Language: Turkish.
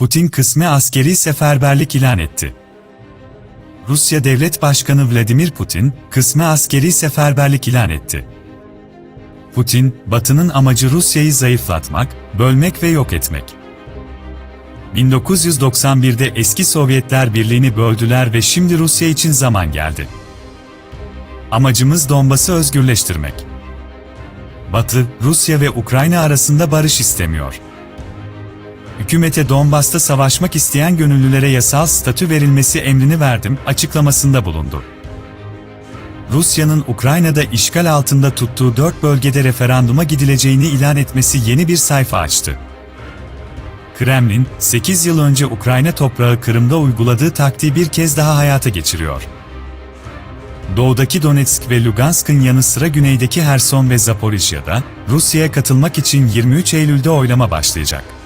Putin kısmi askeri seferberlik ilan etti. Rusya Devlet Başkanı Vladimir Putin, kısmi askeri seferberlik ilan etti. Putin, Batı'nın amacı Rusya'yı zayıflatmak, bölmek ve yok etmek. 1991'de eski Sovyetler Birliği'ni böldüler ve şimdi Rusya için zaman geldi. Amacımız Donbas'ı özgürleştirmek. Batı, Rusya ve Ukrayna arasında barış istemiyor. Hükümete Donbas'ta savaşmak isteyen gönüllülere yasal statü verilmesi emrini verdim açıklamasında bulundu. Rusya'nın Ukrayna'da işgal altında tuttuğu dört bölgede referanduma gidileceğini ilan etmesi yeni bir sayfa açtı. Kremlin, 8 yıl önce Ukrayna toprağı Kırım'da uyguladığı taktiği bir kez daha hayata geçiriyor. Doğudaki Donetsk ve Lugansk'ın yanı sıra güneydeki Herson ve Zaporijya'da, Rusya'ya katılmak için 23 Eylül'de oylama başlayacak.